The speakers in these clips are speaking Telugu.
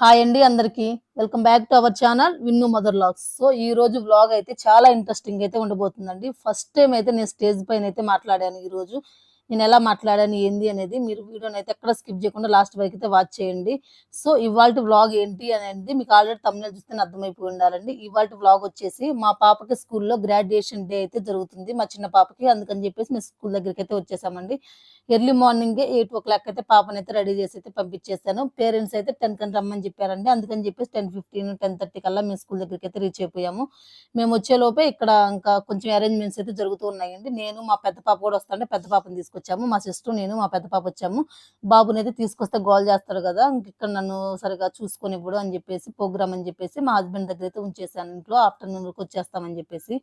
హాయ్ అండి అందరికి. Welcome back to our channel Vinnu mother vlogs. So ఈ రోజు వ్లాగ్ అయితే చాలా ఇంట్రెస్టింగ్ అయితే ఉండబోతుందండి. ఫస్ట్ టైం అయితే నేను స్టేజ్ పైన అయితే మాట్లాడాను ఈ రోజు. నేను ఎలా మాట్లాడాను ఏంది అనేది మీరు వీడియోని అయితే ఎక్కడ స్కిప్ చేయకుండా లాస్ట్ వరకు అయితే వాచ్ చేయండి. సో ఇవాళ వ్లాగ్ ఏంటి అనేది మీకు ఆల్రెడీ తమిళ చూస్తే అర్థమైపోయి ఉండాలండి. ఇవాళ వ్లాగ్ వచ్చేసి మా పాపకి స్కూల్లో గ్రాడ్యుయేషన్ డే అయితే జరుగుతుంది. మా చిన్న పాపకి అందుకని చెప్పేసి మేము స్కూల్ దగ్గరికి అయితే వచ్చేసామండి. Early morning eight o'clock అయితే పాపని అయితే రెడీ చేసి అయితే పంపించేస్తాను పేరెంట్స్ అయితే టెన్ కని రమ్మని చెప్పారండి. అందుకని చెప్పేసి టెన్ ఫిఫ్టీన్ టెన్ థర్టీ కల్లా మేము స్కూల్ దగ్గరికి అయితే రీచ్ అయిపోయాము. మేము వచ్చే లోపే ఇక్కడ ఇంకా కొంచెం అరేంజ్మెంట్స్ అయితే జరుగుతూ ఉన్నాయండి. నేను మా పెద్ద పాప కూడా వస్తాను పెద్ద పాపని తీసుకొచ్చాము మా సిస్టర్ నేను మా పెద్ద పాప వచ్చాము. బాబుని అయితే తీసుకొస్తే గోల్ చేస్తారు కదా ఇక్కడ నన్ను సరిగా చూసుకొని ఇప్పుడు అని చెప్పేసి ప్రోగ్రామ్ అని చెప్పేసి మా హస్బెండ్ దగ్గర అయితే ఉంచేసాను. ఇంట్లో ఆఫ్టర్నూన్ వరకు వచ్చేస్తామని చెప్పేసి.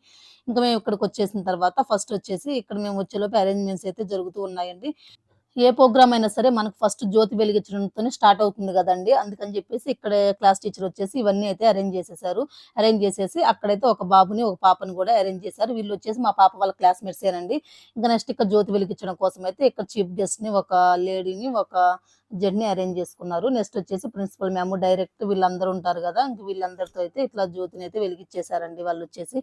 ఇంకా మేము ఇక్కడికి వచ్చేసిన తర్వాత ఫస్ట్ వచ్చేసి ఇక్కడ మేము వచ్చేలోపు అరేంజ్మెంట్స్ అయితే జరుగుతూ ఉన్నాయండి. ఏ ప్రోగ్రామ్ అయినా సరే మనకు ఫస్ట్ జ్యోతి వెలిగించడంతోనే స్టార్ట్ అవుతుంది కదండి. అందుకని చెప్పేసి ఇక్కడ క్లాస్ టీచర్ వచ్చేసి ఇవన్నీ అయితే అరేంజ్ చేసేసారు. అరేంజ్ చేసేసి అక్కడైతే ఒక బాబుని ఒక పాపని కూడా అరేంజ్ చేశారు. వీళ్ళు వచ్చేసి మా పాప వాళ్ళ క్లాస్మేట్స్ ఏనండి ఇంకా నెక్స్ట్ ఇక్కడ జ్యోతి వెలిగించడం కోసం అయితే ఇక్కడ చీఫ్ గెస్ట్ని ఒక లేడీని ఒక జడ్ని అరేంజ్ చేసుకున్నారు. నెక్స్ట్ వచ్చేసి ప్రిన్సిపల్ మ్యామ్ డైరెక్ట్ వీళ్ళందరూ ఉంటారు కదా ఇంక వీళ్ళందరితో అయితే ఇట్లా జ్యోతిని అయితే వెలిగించేశారండి వాళ్ళు వచ్చేసి.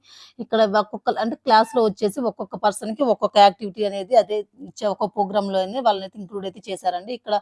ఇక్కడ ఒక్కొక్క అంటే క్లాస్లో వచ్చేసి ఒక్కొక్క పర్సన్కి ఒక్కొక్క యాక్టివిటీ అనేది అదే ఇచ్చే ఒక ప్రోగ్రామ్లో వాళ్ళని అయితే ఇంక్లూడ్ అయితే చేశారండి. ఇక్కడ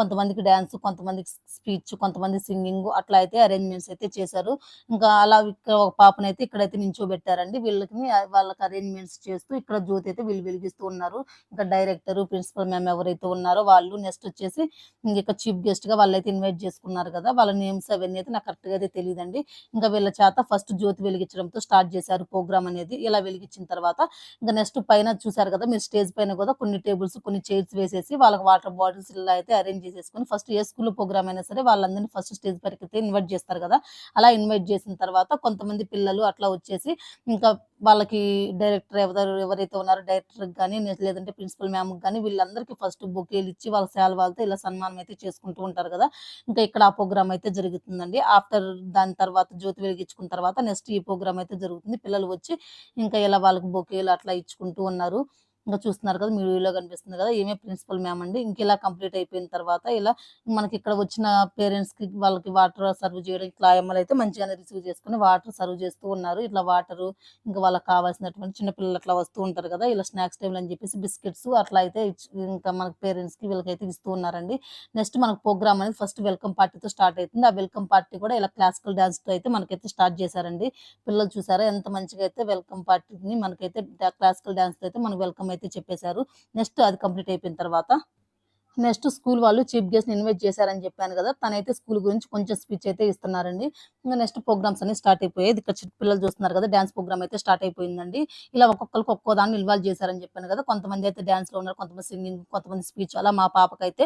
కొంతమందికి డాన్స్ కొంతమందికి స్పీచ్ కొంతమంది సింగింగ్ అట్లా అయితే అరేంజ్మెంట్స్ అయితే చేశారు. ఇంకా అలా ఇక్కడ ఒక పాపనైతే అయితే ఇక్కడైతే నించోబెట్టారండి. వీళ్ళకి వాళ్ళకి అరేంజ్మెంట్స్ చేస్తూ ఇక్కడ జ్యోతి అయితే వీళ్ళు వెలిగిస్తూ ఉన్నారు. ఇంకా డైరెక్టర్ ప్రిన్సిపల్ మ్యామ్ ఎవరైతే ఉన్నారో వాళ్ళు. నెక్స్ట్ వచ్చేసి ఇంకా చీఫ్ గెస్ట్గా వాళ్ళైతే ఇన్వైట్ చేసుకున్నారు కదా వాళ్ళ నేమ్స్ అవన్నీ అయితే నాకు కరెక్ట్గా అయితే తెలియదండి ఇంకా వీళ్ళ చేత ఫస్ట్ జ్యోతి వెలిగించడంతో స్టార్ట్ చేశారు ప్రోగ్రామ్ అనేది. ఇలా వెలిగించిన తర్వాత ఇంకా నెక్స్ట్ పైన చూసారు కదా మీరు స్టేజ్ పైన కూడా కొన్ని టేబుల్స్ కొన్ని చైర్స్ వేసేసి వాళ్ళకి వాటర్ బాటిల్స్ ఇలా అయితే అరేంజ్ చేసేసుకొని ఫస్ట్ ఏ స్కూల్ ప్రోగ్రామ్ అయినా సరే వాళ్ళందరినీ ఫస్ట్ స్టేజ్ పైకి అయితే ఇన్వైట్ చేస్తారు కదా. అలా ఇన్వైట్ చేసిన తర్వాత కొంతమంది పిల్లలు అట్లా వచ్చేసి ఇంకా వాళ్ళకి డైరెక్టర్ ఎవరు ఎవరైతే ఉన్నారో డైరెక్టర్ కానీ లేదంటే ప్రిన్సిపల్ మ్యామ్ కానీ వీళ్ళందరికీ ఫస్ట్ బొకేలు ఇచ్చి వాళ్ళ శాల్వాలతో ఇలా సన్మానం అయితే చేసుకుంటూ ఉంటారు కదా. ఇంకా ఇక్కడ ఆ ప్రోగ్రామ్ అయితే జరుగుతుందండి. ఆఫ్టర్ దాని తర్వాత జ్యోతి వెలిగించుకున్న తర్వాత నెక్స్ట్ ఈ ప్రోగ్రామ్ అయితే జరుగుతుంది. పిల్లలు వచ్చి ఇంకా ఇలా వాళ్ళకి బొకేలు అట్లా ఇచ్చుకుంటూ ఉన్నారు. ఇంకా చూస్తున్నారు కదా మీడియోలో కనిపిస్తుంది కదా ఈమె ప్రిన్సిపల్ మ్యామ్ అండి. ఇంక ఇలా కంప్లీట్ అయిపోయిన తర్వాత ఇలా మనకి ఇక్కడ వచ్చిన పేరెంట్స్కి వాళ్ళకి వాటర్ సర్వ్ చేయడం ఇట్లా అమ్మలు అయితే మంచిగానే రిసీవ్ చేసుకుని వాటర్ సర్వ్ చేస్తూ ఉన్నారు. ఇట్లా వాటర్ ఇంకా వాళ్ళకి కావాల్సినటువంటి చిన్న పిల్లలు అట్లా వస్తూ ఉంటారు కదా ఇలా స్నాక్స్ టైం అని చెప్పేసి బిస్కెట్స్ అట్లా అయితే ఇంకా మనకి పేరెంట్స్కి వీళ్ళకైతే ఇస్తూ ఉన్నారండి. నెక్స్ట్ మనకు ప్రోగ్రామ్ అనేది ఫస్ట్ వెల్కమ్ పార్టీతో స్టార్ట్ అవుతుంది ఆ వెల్కమ్ పార్టీ కూడా ఇలా క్లాసికల్ డాన్స్తో అయితే మనకైతే స్టార్ట్ చేశారండి. పిల్లలు చూసారా ఎంత మంచిగా అయితే వెల్కమ్ పార్టీని మనకైతే క్లాసికల్ డాన్స్ అయితే మనకు వెల్కమ్ అయితే చెప్పేశారు. నెక్స్ట్ అది కంప్లీట్ అయిపోయిన తర్వాత నెక్స్ట్ స్కూల్ వాళ్ళు చీఫ్ గెస్ట్ని ఇన్వైట్ చేశారని చెప్పాను కదా తనైతే స్కూల్ గురించి కొంచెం స్పీచ్ అయితే ఇస్తున్నారండి. ఇంకా నెక్స్ట్ ప్రోగ్రామ్స్ అన్ని స్టార్ట్ అయిపోయాయి. ఇక్కడ చిన్న పిల్లలు చూస్తున్నారు కదా డాన్స్ ప్రోగ్రామ్ అయితే స్టార్ట్ అయిపోయిందండి. ఇలా ఒక్కొక్కరికి ఒక్కో దాన్ని ఇన్వాల్వ్ చేశారని చెప్పాను కదా కొంతమంది అయితే డ్యాన్స్లో లో ఉన్నారు కొంతమంది సింగింగ్ కొంతమంది స్పీచ్ అలా మా పాపకైతే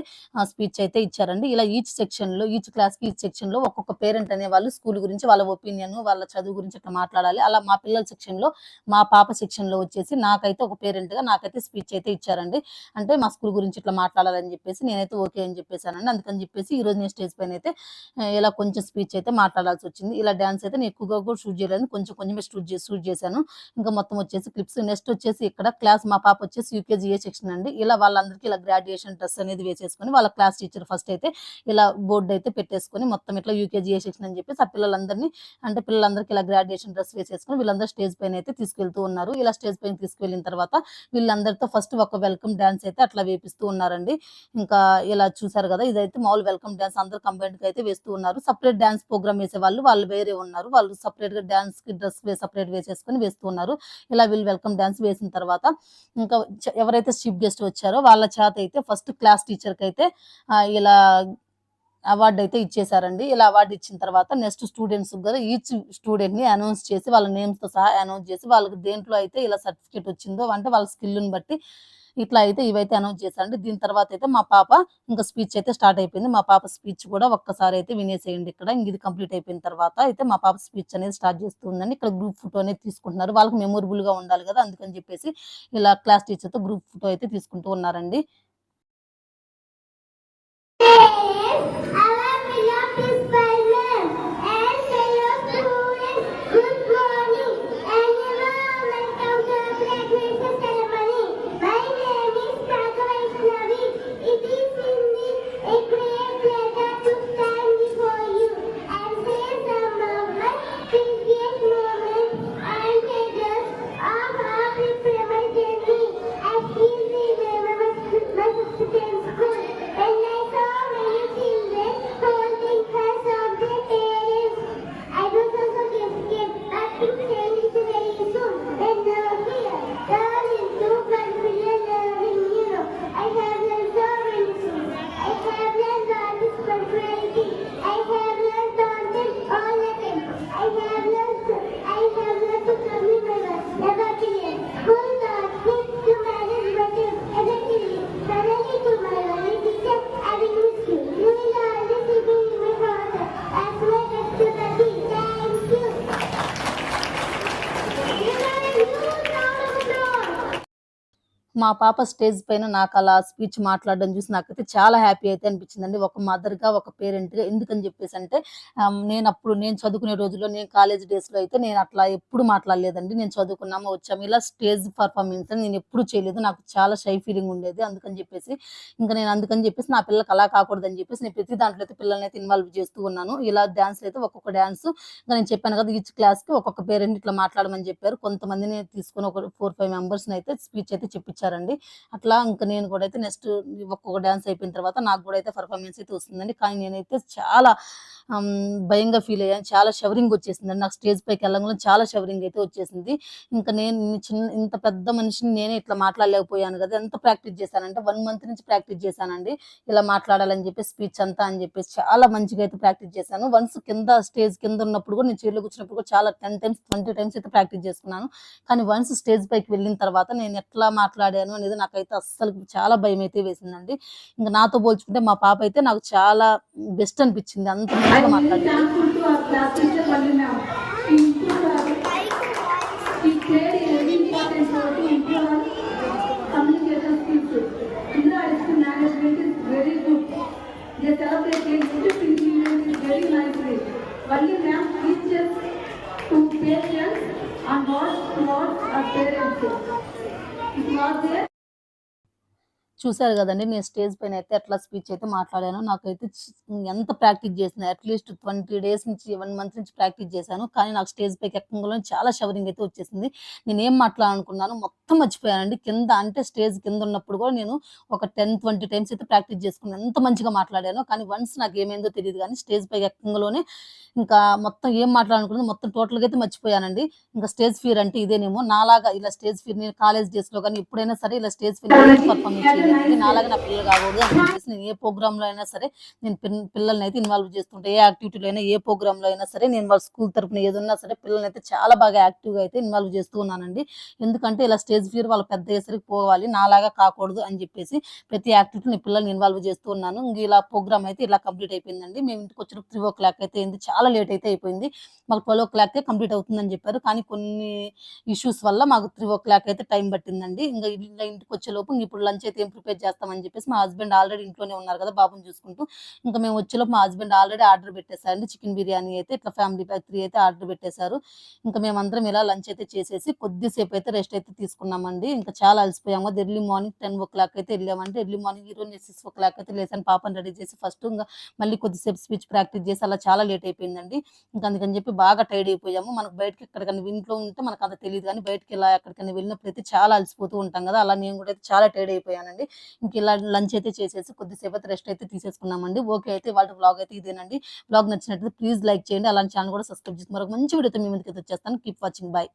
స్పీచ్ అయితే ఇచ్చారండి. ఇలా ఈచ్ సెక్షన్లో ఈచ్ క్లాస్కి ఈచ్ సెక్షన్లో ఒక్కొక్క పేరెంట్ అనే వాళ్ళు స్కూల్ గురించి వాళ్ళ ఒపీనియన్ వాళ్ళ చదువు గురించి అట్లా మాట్లాడాలి. అలా మా పిల్లల సెక్షన్లో మా పాప సెక్షన్లో వచ్చేసి నాకైతే ఒక పేరెంట్గా నాకైతే స్పీచ్ అయితే ఇచ్చారండి. అంటే మా స్కూల్ గురించి ఇట్లా మాట్లాడాలని చెప్పేసి నేనైతే ఓకే అని చెప్పేసానండి. అందుకని చెప్పేసి ఈ రోజు నేను స్టేజ్ పైన అయితే ఇలా కొంచెం స్పీచ్ అయితే మాట్లాడాల్సి వచ్చింది. ఇలా డ్యాన్స్ అయితే నేను ఎక్కువగా కూడా షూట్ చేయలేదు. కొంచెం కొంచెం షూట్ చేసి షూట్ చేశాను. ఇంకా మొత్తం వచ్చేసి క్లిప్స్ నెక్స్ట్ వచ్చేసి ఇక్కడ క్లాస్ మా పాప వచ్చేసి యూకేజీ ఏ సెక్షన్ అండి. ఇలా వాళ్ళందరికీ ఇలా గ్రాడ్యుయేషన్ డ్రెస్ అనేది వేసేసుకొని వాళ్ళ క్లాస్ టీచర్ ఫస్ట్ అయితే ఇలా బోర్డు అయితే పెట్టేసుకొని మొత్తం ఇట్లా యూకేజీ ఏ సెక్షన్ అని చెప్పేసి ఆ పిల్లలందరినీ అంటే పిల్లలందరికీ ఇలా గ్రాడ్యుయేషన్ డ్రెస్ వేసేసుకొని వీళ్ళందరూ స్టేజ్ పైన అయితే తీసుకెళ్తూ ఉన్నారు. ఇలా స్టేజ్ పైన తీసుకెళ్ళిన తర్వాత వీళ్ళందరితో ఫస్ట్ ఒక వెల్కమ్ డాన్స్ అయితే అట్లా వేపిస్తూ ఉన్నారండి. ఇంకా ఇలా చూసారు కదా ఇదైతే మామూలు వెల్కమ్ డాన్స్ అందరు కంబైన్డ్ అయితే వేస్తూ ఉన్నారు. సపరేట్ డాన్స్ ప్రోగ్రామ్ వేసే వాళ్ళు వాళ్ళు వేరే ఉన్నారు. వాళ్ళు సపరేట్గా డాన్స్కి డ్రెస్ సపరేట్ వేసేసుకొని వేస్తూ ఉన్నారు. ఇలా వీళ్ళు వెల్కమ్ డాన్స్ వేసిన తర్వాత ఇంకా ఎవరైతే చీఫ్ గెస్ట్ వచ్చారో వాళ్ళ చేత అయితే ఫస్ట్ క్లాస్ టీచర్కి అయితే ఇలా అవార్డు అయితే ఇచ్చేసారండి ఇలా అవార్డు ఇచ్చిన తర్వాత నెక్స్ట్ స్టూడెంట్స్ కూడా ఈచ్ స్టూడెంట్ని అనౌన్స్ చేసి వాళ్ళ నేమ్స్తో సహా అనౌన్స్ చేసి వాళ్ళకి దేంట్లో అయితే ఇలా సర్టిఫికేట్ వచ్చిందో అంటే వాళ్ళ స్కిల్ని ని బట్టి ఇట్లా అయితే ఇవైతే అనౌన్స్ చేశారండి. దీని తర్వాత అయితే మా పాప ఇంకా స్పీచ్ అయితే స్టార్ట్ అయిపోయింది. మా పాప స్పీచ్ కూడా ఒక్కసారి అయితే వినేసేయండి ఇక్కడ. ఇంక ఇది కంప్లీట్ అయిపోయిన తర్వాత అయితే మా పాప స్పీచ్ అనేది స్టార్ట్ చేస్తుందండి ఇక్కడ గ్రూప్ ఫోటో అనేది తీసుకుంటున్నారు. వాళ్ళకి మెమొరబుల్గా ఉండాలి కదా. అందుకని చెప్పేసి ఇలా క్లాస్ టీచర్తో గ్రూప్ ఫోటో అయితే తీసుకుంటూ ఉన్నారండి. మా పాప స్టేజ్ పైన నాకు అలా స్పీచ్ మాట్లాడడం చూసి నాకైతే చాలా హ్యాపీ అయితే అనిపించిందండి ఒక మదర్‌గా, ఒక పేరెంట్‌గా. ఎందుకని చెప్పేసి అంటే నేను అప్పుడు నేను చదువుకునే రోజుల్లో నేను కాలేజ్ డేస్‌లో అయితే నేను అట్లా ఎప్పుడు మాట్లాడలేదండి. నేను చదువుకున్నాము వచ్చాము. ఇలా స్టేజ్ పర్ఫార్మెన్స్ నేను ఎప్పుడు చేయలేదు. నాకు చాలా షై ఫీలింగ్ ఉండేది. అందుకని చెప్పేసి ఇంకా నేను అందుకని చెప్పేసి నా పిల్లలకి అలా కాకూడదని చెప్పేసి నేను ప్రతి దాంట్లో అయితే పిల్లల్ని అయితే ఇన్వాల్వ్ చేస్తూ ఉన్నాను. ఇలా డాన్స్‌లు అయితే ఒక్కొక్క డ్యాన్స్ ఇంకా నేను చెప్పాను కదా! ఈచ్ క్లాస్‌కి ఒక్కొక్క పేరెంట్ ఇట్లా మాట్లాడమని చెప్పారు. కొంతమందిని తీసుకుని ఒక 4, 5 మెంబర్స్‌ని అయితే స్పీచ్ అయితే చెప్పించారు చెప్పించారండి. అట్లా ఇంకా నేను కూడా అయితే నెక్స్ట్ ఒక్కొక్క డ్యాన్స్ అయిపోయిన తర్వాత నాకు కూడా అయితే పర్ఫార్మెన్స్ అయితే వస్తుందండి. కానీ నేనైతే చాలా భయంగా ఫీల్ అయ్యాను. చాలా షవరింగ్ వచ్చేసింది నాకు స్టేజ్ పైకి వెళ్ళంగానే చాలా షవరింగ్ అయితే వచ్చేసింది. ఇంకా నేను చిన్న ఇంత పెద్ద మనిషిని నేనే ఇట్లా మాట్లాడలేకపోయాను కదా! ఎంత ప్రాక్టీస్ చేశానంటే వన్ మంత్ నుంచి ప్రాక్టీస్ చేశానండి. ఇలా మాట్లాడాలని చెప్పి స్పీచ్ అంతా అని చెప్పేసి చాలా మంచిగా అయితే ప్రాక్టీస్ చేశాను. వన్స్ కింద స్టేజ్ కింద ఉన్నప్పుడు కూడా నేను చైర్‌లో కూర్చున్నప్పుడు కూడా చాలా 10 టైమ్స్, 20 టైమ్స్ అయితే ప్రాక్టీస్ చేసుకున్నాను. కానీ వన్స్ స్టేజ్ పైకి వెళ్ళిన తర్వాత నేను ఎట్లా మాట్లాడాను అనేది నాకైతే అస్సలు చాలా భయం అయితే వేసిందండి. ఇంక నాతో పోల్చుకుంటే మా పాప అయితే నాకు చాలా బెస్ట్ అనిపించింది. అంత ನಾನು ಮಾತಾಡ್ತೀನಿ They celebrate executive engineering is very nicely. Only ma'am teaches to patients and not towards our parents. It was there. చూసారు కదండీ! నేను స్టేజ్ పైన అయితే ఎట్లా స్పీచ్ అయితే మాట్లాడానో. నాకైతే ఎంత ప్రాక్టీస్ చేసినా అట్‌లీస్ట్ 20 డేస్ నుంచి 1 మంత్ నుంచి ప్రాక్టీస్ చేశాను. కానీ నాకు స్టేజ్ పైకి ఎక్కంగానే చాలా షివరింగ్ అయితే వచ్చేసింది. నేనేం మాట్లాడాలనుకున్నానో మొత్తం మర్చిపోయానండి. కింద అంటే స్టేజ్ కింద ఉన్నప్పుడు కూడా నేను ఒక 10, 20 టైమ్స్ అయితే ప్రాక్టీస్ చేసుకున్నాను. ఎంత మంచిగా మాట్లాడానో. కానీ వన్స్ నాకేమైందో తెలీదు గానీ స్టేజ్ పైకి ఎక్కంగానే ఇంకా మొత్తం ఏం మాట్లాడాలనుకున్నదో మొత్తం టోటల్‌గా అయితే మర్చిపోయానండి. ఇంకా స్టేజ్ ఫియర్ అంటే ఇదేనేమో. నాలాగా ఇలా స్టేజ్ ఫియర్ నేను కాలేజ్ డేస్‌లో గానీ ఎప్పుడైనా సరే ఇలా స్టేజ్ ఫియర్ పర్ఫార్మెన్స్ చేయలేదండి. నాలాగా నా పిల్లలు కాకూడదు అని చెప్పేసి నేను ఏ ప్రోగ్రాంలో అయినా సరే నేను పిల్లల్ని అయితే ఇన్వాల్వ్ చేస్తుంటే ఏ యాక్టివిటీలో అయినా, ఏ ప్రోగ్రాంలో అయినా సరే నేను వాళ్ళ స్కూల్ తరపున ఏదన్నా సరే పిల్లల్ని అయితే చాలా బాగా యాక్టివ్‌గా అయితే ఇన్వాల్వ్ చేస్తూ ఉన్నానండి. ఎందుకంటే ఇలా స్టేజ్ ఫియర్ వాళ్ళు పెద్ద అయ్యేసరికి పోవాలి. నాలాగా కాకూడదు అని చెప్పేసి ప్రతి యాక్టివిటీ నేను పిల్లల్ని ఇన్వాల్వ్ చేస్తూ ఉన్నాను. ఇలా ప్రోగ్రామ్ అయితే ఇలా కంప్లీట్ అయిపోయిందండి. మేము ఇంటికి వచ్చినప్పుడు త్రీ ఓ క్లాక్ అయితే అయింది. చాలా లేట్ అయితే అయిపోయింది. మాకు 12:00కే కంప్లీట్ అవుతుందని చెప్పారు. కానీ కొన్ని ఇష్యూస్ వల్ల మాకు 3:00 అయితే టైం పట్టిందండి. ఇంకా ఇలా వచ్చే లోపు ఇప్పుడు లంచ్ అయితే ఏం ప్రిపేర్ చేస్తామని చెప్పేసి మా హస్బెండ్ ఆల్రెడీ ఇంట్లోనే ఉన్నారు కదా! బాబుని చూసుకుంటూ. ఇంకా మేము వచ్చేలోపు మా హస్బెండ్ ఆల్రెడీ ఆర్డర్ పెట్టేసారండి. చికెన్ బిర్యానీ అయితే ఇట్లా ఫ్యామిలీ ప్యాక్ త్రీ అయితే ఆర్డర్ పెట్టేశారు ఇంకా మేమందరం ఇలా లంచ్ అయితే చేసేసి కొద్దిసేపు అయితే రెస్ట్ అయితే తీసుకున్నామండి. ఇంకా చాలా అలసిపోయాము కదా! ఎర్లీ మార్నింగ్ 10:00 అయితే వెళ్ళామంటే ఎర్లీ మార్నింగ్ ఈరోజు నేను 6:00 అయితే లేసాను. పాపను రెడీ చేసి ఫస్ట్ ఇంకా మళ్ళీ కొద్దిసేపు స్పీచ్ ప్రాక్టీస్ చేసి అలా చాలా లేట్ అయిపోయిందండి. ఇంకా అందుకని చెప్పి బాగా టైర్డ్ అయిపోయాము. మనకు బయటకి ఎక్కడికైనా ఇంట్లో ఉంటే మనకు అంత తెలియదు కానీ బయటకి ఇలా ఎక్కడికైనా వెళ్ళినప్పుడు అయితే చాలా అలసిపోతూ ఉంటాం కదా! అలా నేను కూడా అయితే చాలా టైర్డ్ అయిపోయానండి. ఇంక ఇలా లంచ్ అయితే చేసేసి కొద్దిసేపు రెస్ట్ అయితే తీసేసుకున్నామండి. ఓకే అయితే వాళ్ళ వ్లాగ్ అయితే ఇదేనండి. బ్లాగ్ నచ్చినట్లయితే ప్లీజ్ లైక్ చేయండి. అలాంటి ఛానల్ కూడా సబ్స్క్రైబ్ చేసి మరొక మంచి వీడియోతో మీ ముందుకు వచ్చేస్తాను. Keep watching. బై.